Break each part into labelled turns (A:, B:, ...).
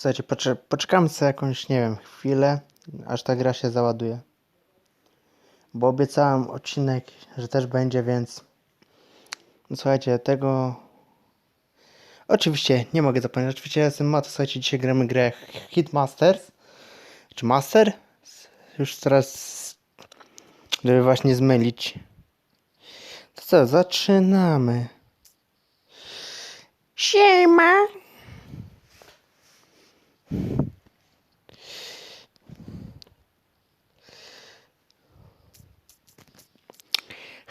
A: Słuchajcie, pocze- poczekamy sobie jakąś, nie wiem, chwilę, aż ta gra się załaduje. Bo obiecałem odcinek, że też będzie, więc no, słuchajcie, tego oczywiście nie mogę zapomnieć. Oczywiście ja jestem Mato, słuchajcie, dzisiaj gramy grę Hitmasters, czy Master? Już teraz, żeby właśnie zmylić. To co, zaczynamy. Siema!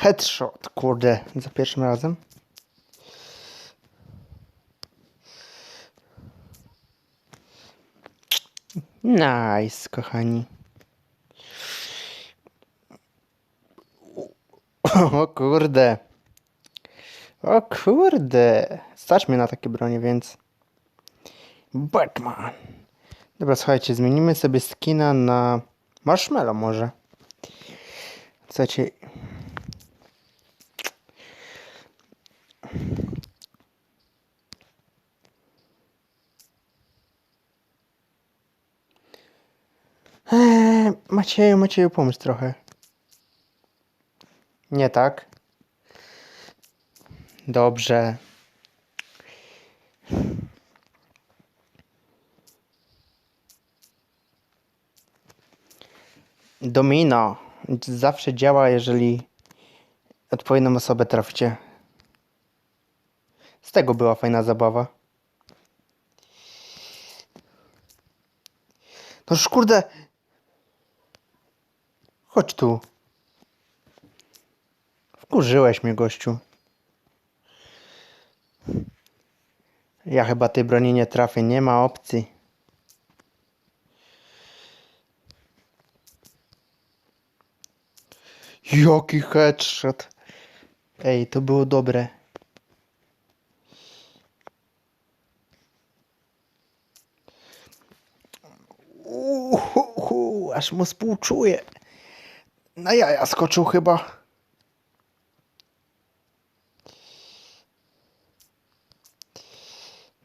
A: Headshot, kurde, za pierwszym razem. Nice, kochani. O kurde. O kurde. Stać mnie na takie bronie, więc... Batman. Dobra, słuchajcie, zmienimy sobie skina na marshmallow może. Słuchajcie, Macieju, Macieju, pomóż trochę. Nie tak? Dobrze. Domino. Zawsze działa, jeżeli odpowiednią osobę traficie. Z tego była fajna zabawa. No kurde. Chodź tu. Wkurzyłeś mnie, gościu. Ja chyba tej broni nie trafię, nie ma opcji. Jaki headshot. Ej, to było dobre. Uhuhu, aż mu współczuję. Na jaja skoczył chyba.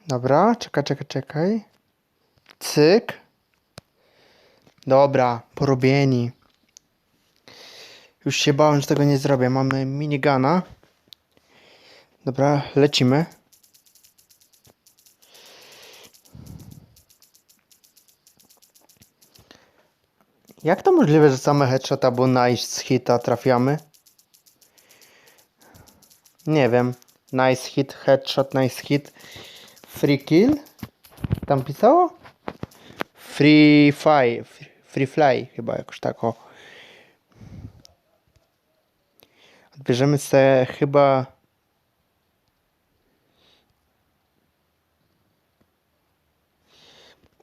A: Dobra, czekaj, czekaj, czekaj. Cyk. Dobra, porobieni. Już się bałem, że tego nie zrobię. Mamy minigana. Dobra, lecimy. Jak to możliwe, że same headshot albo nice hita trafiamy? Nie wiem. Nice hit, headshot, nice hit. Free kill? Tam pisało? Free fly. Free fly chyba jakoś tak o. Odbierzemy sobie chyba...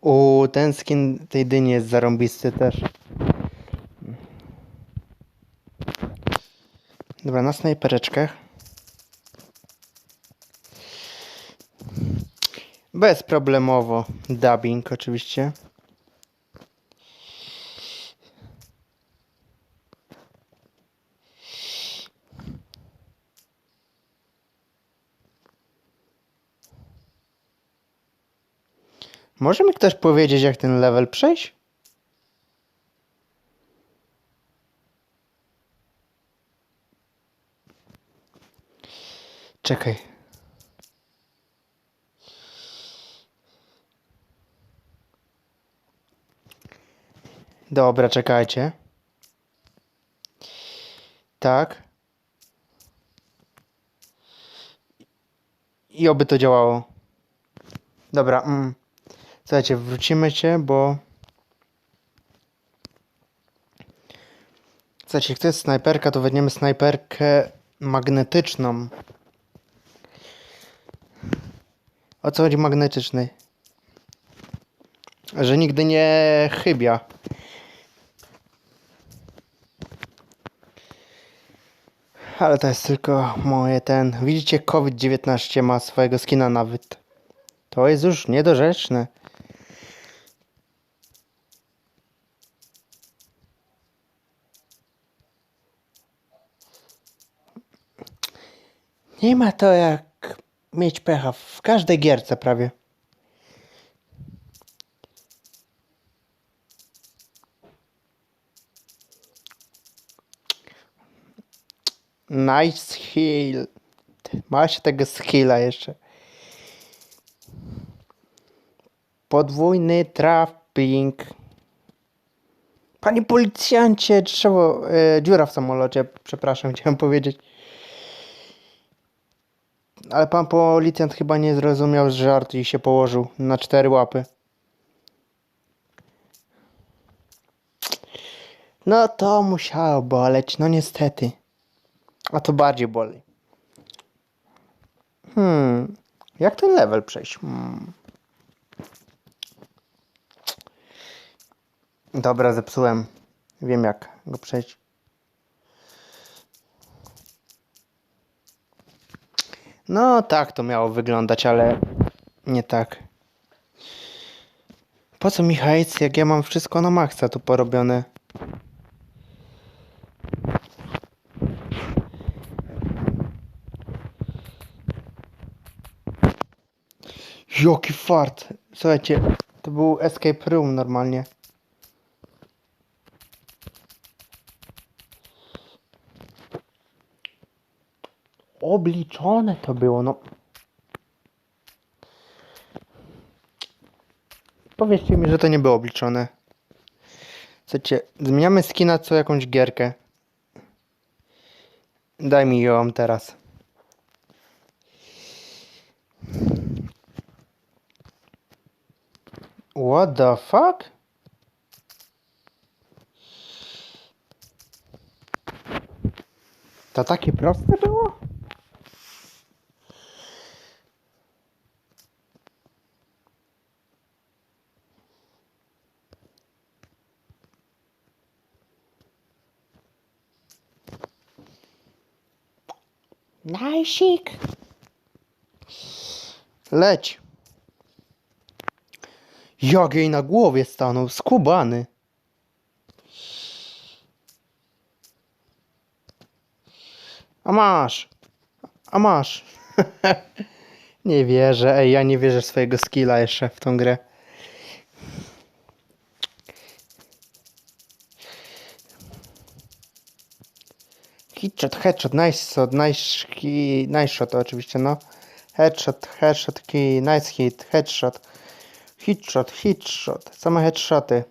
A: U ten skin tej dyni jest zarąbisty też. Dobra, na snajpereczkach. Bezproblemowo. Dubbing oczywiście. Może mi ktoś powiedzieć, jak ten level przejść? Czekaj. Dobra, czekajcie. Tak. I oby to działało. Dobra, mm. Słuchajcie, wrócimy się, bo... Słuchajcie, jak to jest snajperka, to weźmiemy snajperkę magnetyczną. O co chodzi magnetycznej? Że nigdy nie chybia. Ale to jest tylko moje ten... Widzicie, COVID-19 ma swojego skina nawet. To jest już niedorzeczne. Nie ma to jak mieć pecha w każdej gierce prawie. Nice skill. Masz tego skilla jeszcze. Podwójny trapping. Panie policjancie, trzeba... E, dziura w samolocie, przepraszam, chciałem powiedzieć. Ale pan policjant chyba nie zrozumiał żartu i się położył na cztery łapy. No to musiało boleć, no niestety. A to bardziej boli. Hmm, jak ten level przejść? Hmm. Dobra, zepsułem. Wiem jak go przejść. No tak to miało wyglądać, ale nie tak. Po co mi jak ja mam wszystko na maksa tu porobione? Jaki fart! Słuchajcie, to był escape room normalnie. Obliczone to było, no. Powiedzcie mi, że to nie było obliczone. Słuchajcie, zmieniamy skina co jakąś gierkę. Daj mi ją teraz. What the fuck? To takie proste było? Najsik. Leć. Jak jej na głowie stanął, skubany. A masz. A masz. nie wierzę, ej, ja nie wierzę swojego skilla jeszcze w tą grę. Hitshot, headshot, nice shot, nice, hi- nice shot oczywiście, no. Headshot, headshot, key, nice hit, headshot. Hitshot, hitshot, same headshoty.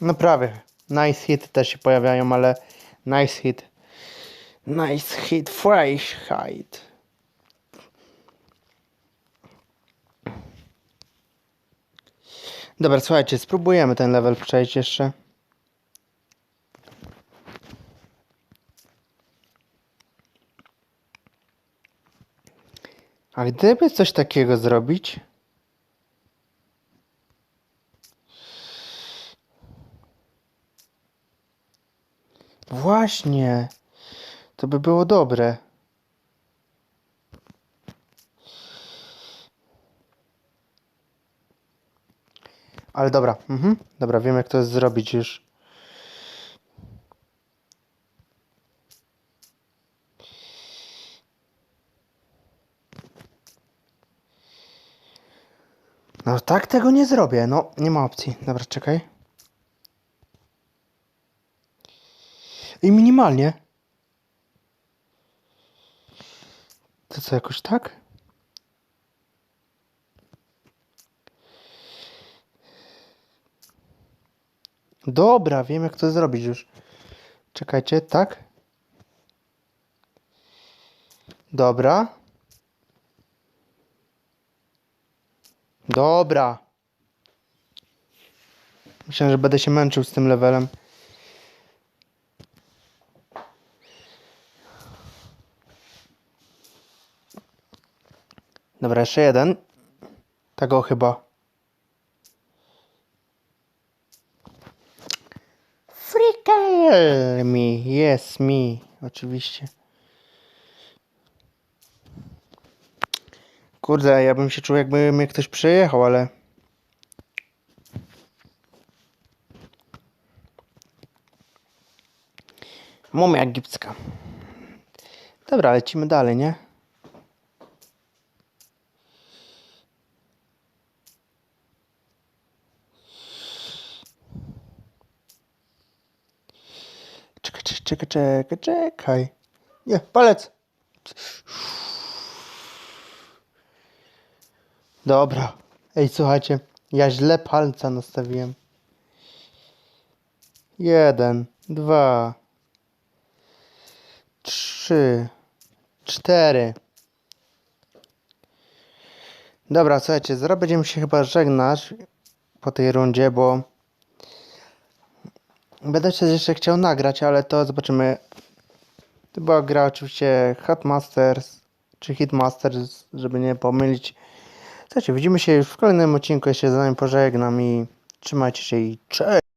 A: No prawie. Nice hit też się pojawiają, ale nice hit. Nice hit, fresh hit. Dobra, słuchajcie, spróbujemy ten level przejść jeszcze. A gdyby coś takiego zrobić? Właśnie. To by było dobre. Ale dobra, mhm. Dobra, wiem jak to zrobić już. No tak tego nie zrobię. No, nie ma opcji. Dobra, czekaj. I minimalnie. To co, jakoś tak? Dobra, wiem jak to zrobić już. Czekajcie, tak? Dobra. Dobra. Myślałem, że będę się męczył z tym levelem. Dobra, jeszcze jeden. Tego chyba. Freaker me, yes me, oczywiście. Kurde, ja bym się czuł jakby mnie ktoś przejechał, ale... Mumia egipska. Dobra, lecimy dalej, nie? Czekaj, czekaj, czekaj, czekaj. Nie, palec. Dobra. Ej, słuchajcie, ja źle palca nastawiłem. Jeden, dwa, trzy, cztery. Dobra, słuchajcie, zaraz będziemy się chyba żegnać po tej rundzie, bo będę się jeszcze chciał nagrać, ale to zobaczymy. To była gra oczywiście Hotmasters czy Hitmasters, żeby nie pomylić. Słuchajcie, widzimy się już w kolejnym odcinku. Ja się z nami pożegnam i trzymajcie się i cześć!